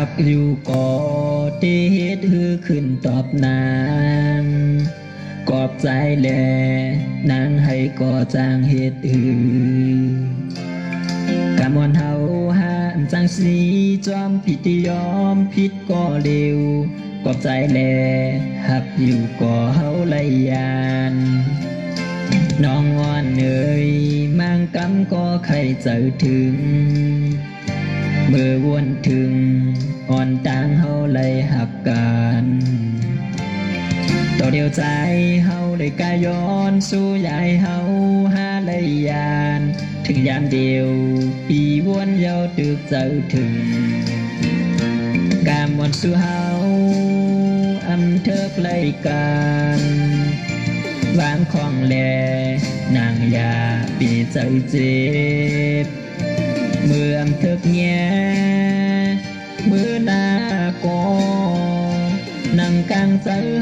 หักอยู่ก่อที่เฮ็ดฮือขึ้นตอบนางกอบใจแลนางให้ก่อจางเฮ็ดฮือกะมวนเฮาห้ามจังสีจอมผิดที่ยอมผิดก็เร็วกอบใจแลหักอยู่ก่อเฮาเลยยานน้องอ่อนเอ่ยมังกำก็ใครเจอถึง เมื่อวนถึงอ่อนต่างเฮาเลยหักกันต่อเดียวใจเฮาเลยกายย้อนสู่ยายเฮาหาเลยยาน ถึงยามเดียวปีวนเยาวตึกเจอถึง กามวนสู่เฮาอำเธอไกลกันวางของแลนางยาปีใจเจ็บเมื่อมเถิกแง่เมื่อหน้ากอนั่งกลางใจเ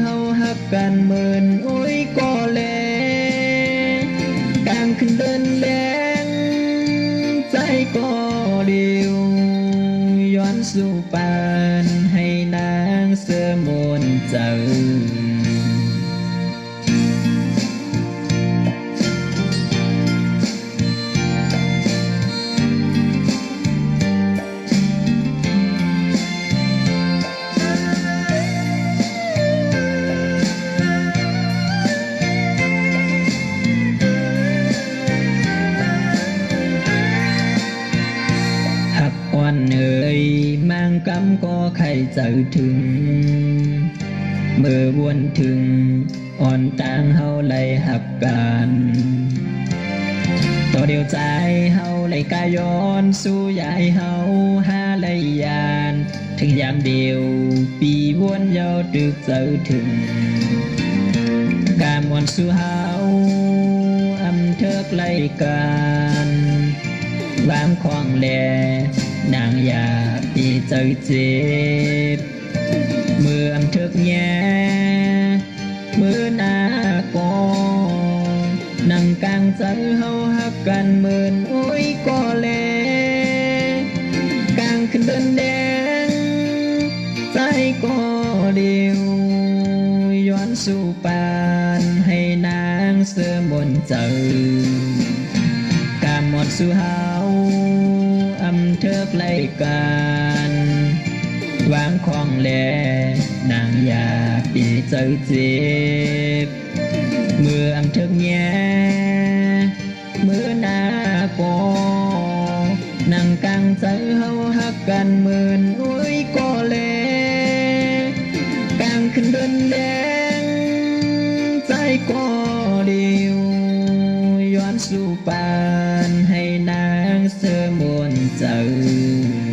ฮาฮักกันเหมือนโอ้ยก็แลกลางขึ้นเดินแลงใจ มังกำก็ใครเจอถึง เมื่อวนถึง อ่อนต่างเฮาเลหักกันต่อเดียวใจเฮาเลกาย้อน สู่ยายเฮาหาเลยยาน ถึงยามเดียว ปีวนยาวตึกเจอถึง กามวนสู่เฮาอำเธอไลกันวางของแล นางอยาปีเจอเจ็บเมื่ออำเทึกแง่เมื่อนากอนั่งกลางใจเฮาฮักกันเหมือนโอ้ยก็แลกลางขึ้นเดินแดงใจก็เดียวย้อนสู่ปานให้นางเสื่อมบนเจอกามหมดสู่เฮา เธอไกลกันวางของแลนางอยาปีเจอเจ็บเมื่ออำเธอแง่เมื่อหน้ากอนั่งกลางใจเฮาฮักกันเหมือนโอ้ยก็แลกลางขึ้นเดินแดงใจก็เดียวย้อนสู่ปานให้นางเสือ เจอ